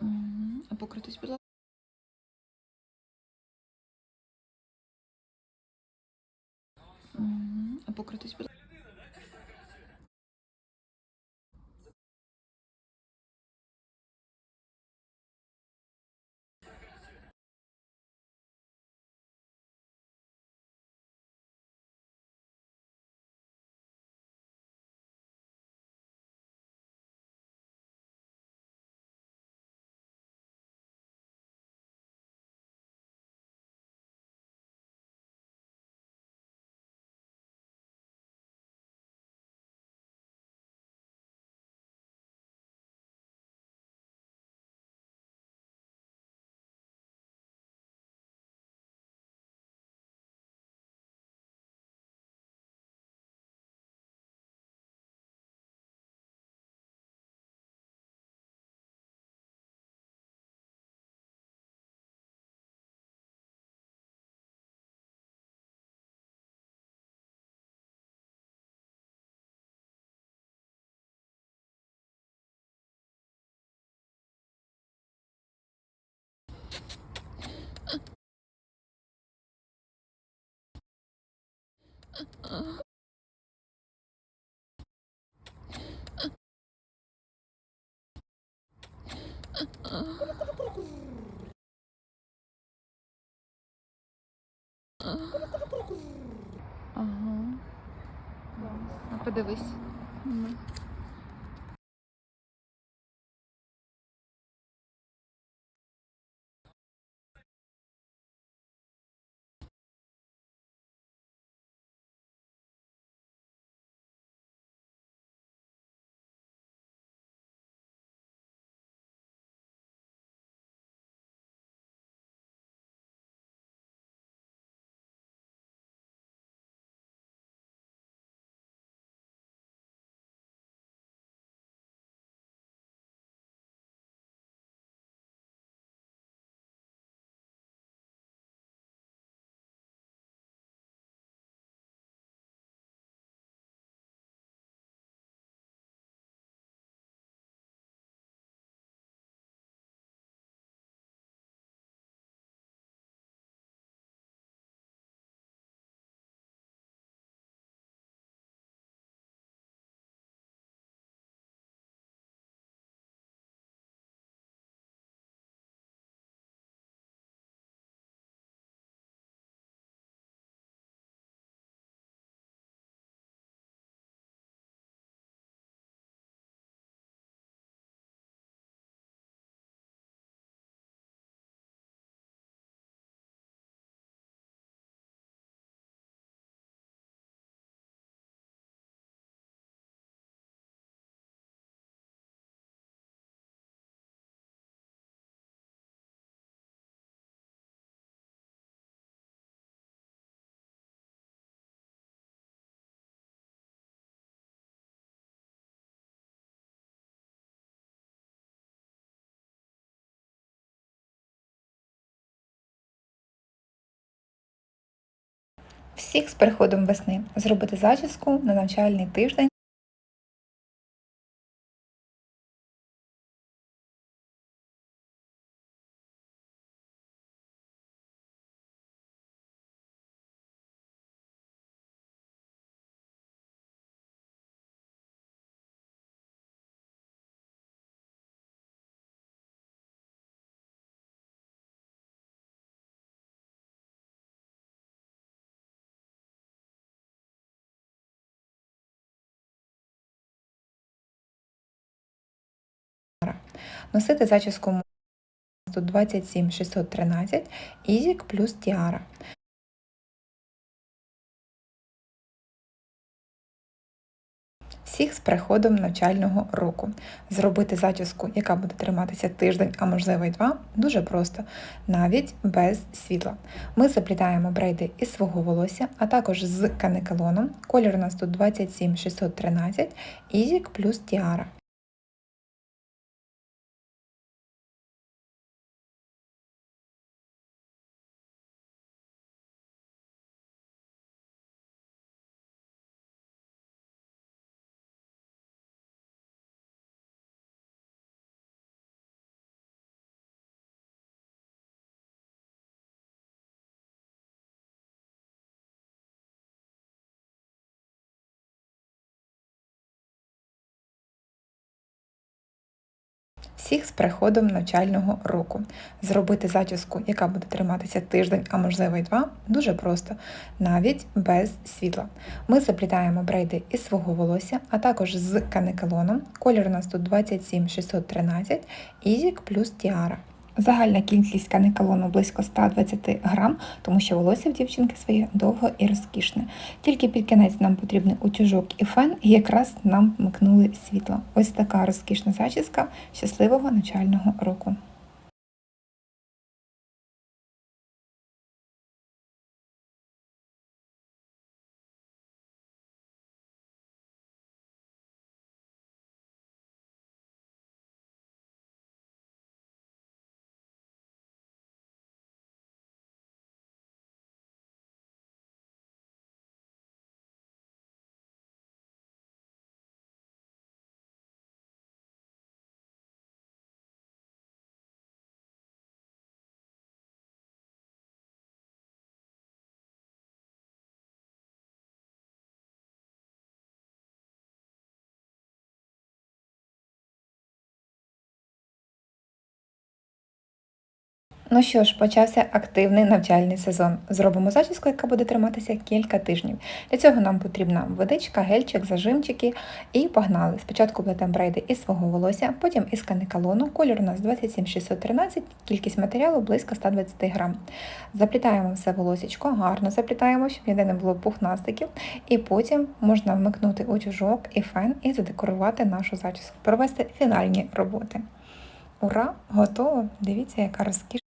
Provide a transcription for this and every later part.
А покритись, будь ласка. А покритись, будь ласка. Ага. А подивись. Всіх з приходом весни зробити зачіску на навчальний тиждень. Носити зачіску тут 27 613 Ізік плюс Тіара. Всіх з приходом навчального року. Зробити зачіску, яка буде триматися тиждень, а можливо й два, дуже просто, навіть без світла. Ми заплітаємо брейди із свого волосся, а також з канекелоном. Колір у нас тут 27 613 Ізік плюс Тіара. Всіх з приходом навчального року. Зробити зачіску, яка буде триматися тиждень, а можливо й два, дуже просто, навіть без світла. Ми заплітаємо брейди із свого волосся, а також з канекелоном. Колір у нас тут 27613, Ізік плюс Тіара. Загальна кількість канекалону близько 120 грам, тому що волосся в дівчинки своє довго і розкішне. Тільки під кінець нам потрібний утюжок і фен, і якраз нам вмикнули світло. Ось така розкішна зачіска щасливого навчального року. Ну що ж, почався активний навчальний сезон. Зробимо зачіску, яка буде триматися кілька тижнів. Для цього нам потрібна водичка, гельчик, зажимчики і погнали. Спочатку плетемо брейди із свого волосся, потім із канекалону. Колір у нас 27613, кількість матеріалу близько 120 грам. Заплітаємо все волосечко, гарно заплітаємо, щоб ніде не було пухнастиків. І потім можна вмикнути утюжок і фен і задекорувати нашу зачіску, провести фінальні роботи. Ура! Готово! Дивіться, яка розкішна.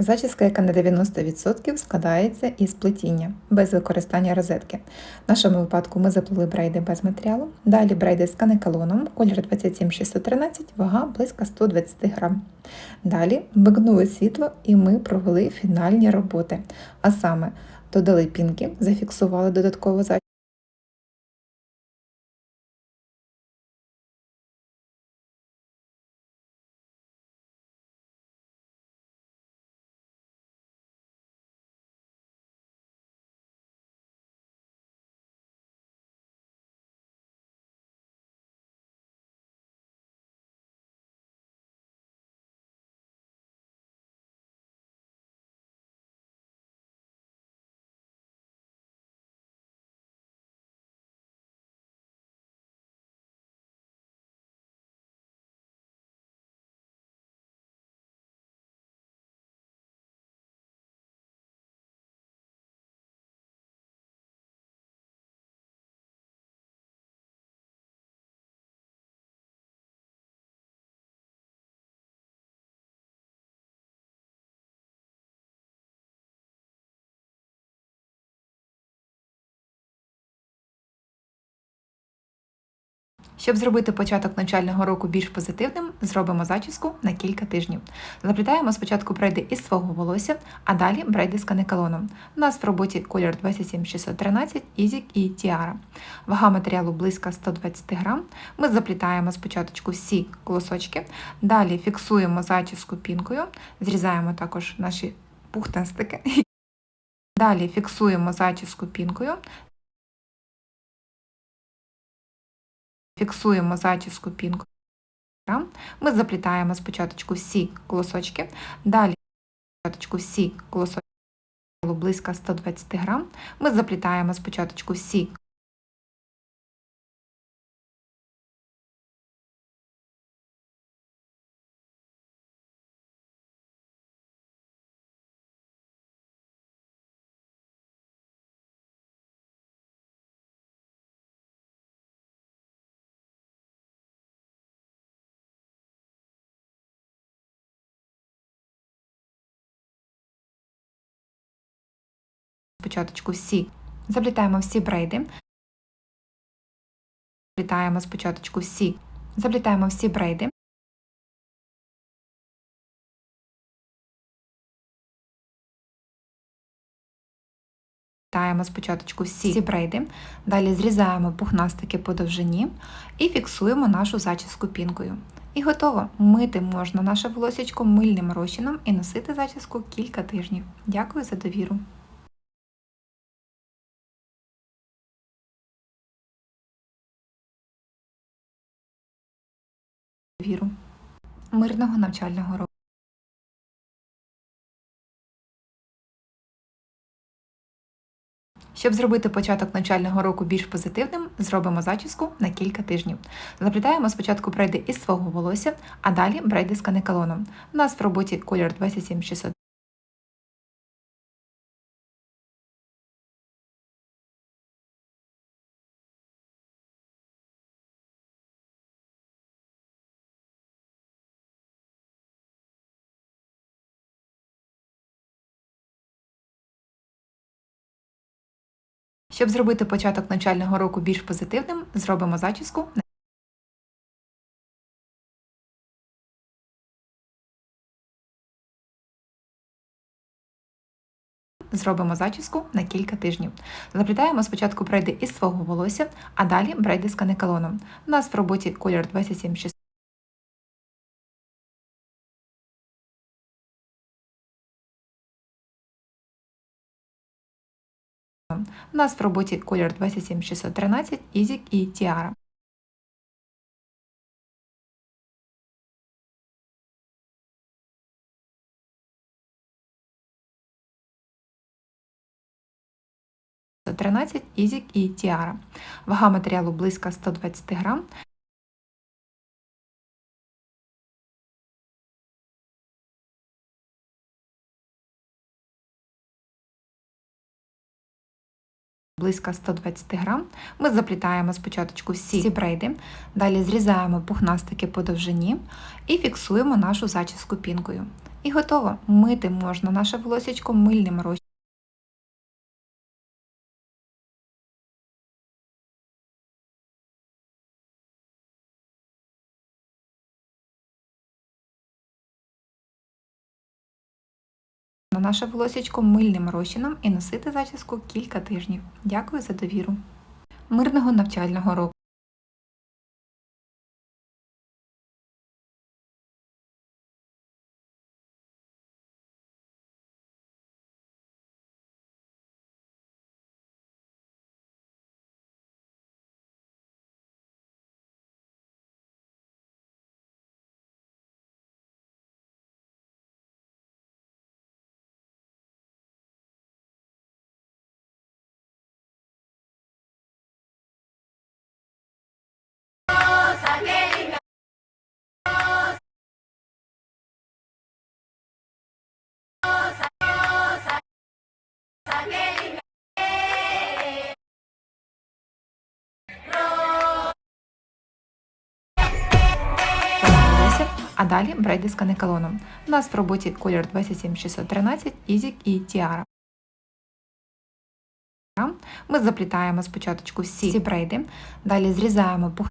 Зачіска, яка на 90% складається із плетіння, без використання розетки. В нашому випадку ми заплели брейди без матеріалу. Далі брейди з канекалоном, колір 27613, вага близько 120 грам. Далі вмикнули світло і ми провели фінальні роботи. А саме додали пінки, зафіксували додатково зачіску. Щоб зробити початок навчального року більш позитивним, зробимо зачіску на кілька тижнів. Заплітаємо спочатку брейди із свого волосся, а далі брейди з канекалоном. У нас в роботі колір 27613, Ізік і Тіара. Вага матеріалу близько 120 грам. Ми заплітаємо спочатку всі колосочки, далі фіксуємо зачіску пінкою, зрізаємо також наші пухтастики. Далі фіксуємо зачіску пінкою, фіксуємо зачіску пінку. Ми заплітаємо спочатку всі колосочки, далі спочатку всі колосочки близько 120 грам. Ми заплітаємо спочатку всі спочатку всі. Заплітаємо всі брейди. Заплітаємо спочатку всі. Заплітаємо всі брейди. Заплітаємо спочатку всі всі брейди, далі зрізаємо пухнастики по довжині і фіксуємо нашу зачіску пінкою. І готово! Мити можна наше волосечко мильним розчином і носити зачіску кілька тижнів. Дякую за довіру! Віру. Мирного навчального року. Щоб зробити початок навчального року більш позитивним, зробимо зачіску на кілька тижнів. Заплітаємо спочатку брейди із свого волосся, а далі брейди з канекалоном. У нас в роботі колір 27600. Щоб зробити початок навчального року більш позитивним, зробимо зачіску Зробимо зачіску на кілька тижнів. Заплітаємо спочатку брейди із свого волосся, а далі брейди з канекалоном. У нас в роботі колір 276. У нас в роботі колір 27613, Ізік і Тіара. – 13, Ізік і Тіара. Вага матеріалу близько 120 грам. Близько 120 грам. Ми заплітаємо спочатку всі брейди, далі зрізаємо пухнастики по довжині і фіксуємо нашу зачіску пінкою. І готово! Мити можна наше волосечко мильним розчином. На наше волосечко мильним розчином і носити зачіску кілька тижнів. Дякую за довіру. Мирного навчального року! А далі брейди з канекалоном. У нас в роботі колір 27613, Ізік і Тіара. Ми заплітаємо спочатку всі всі брейди, далі зрізаємо пух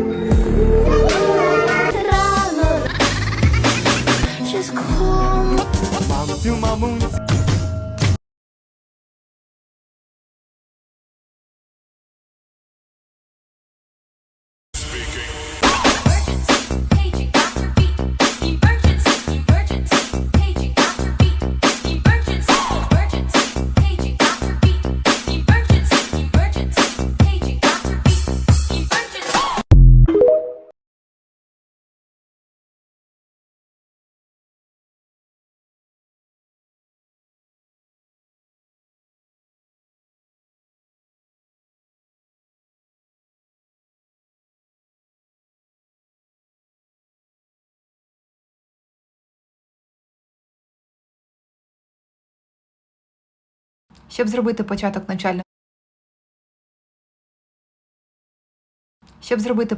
Рано me Mom Щоб зробити початок навчального Щоб зробити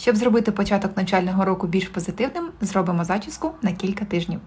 Щоб зробити початок навчального року більш позитивним, зробимо зачіску на кілька тижнів.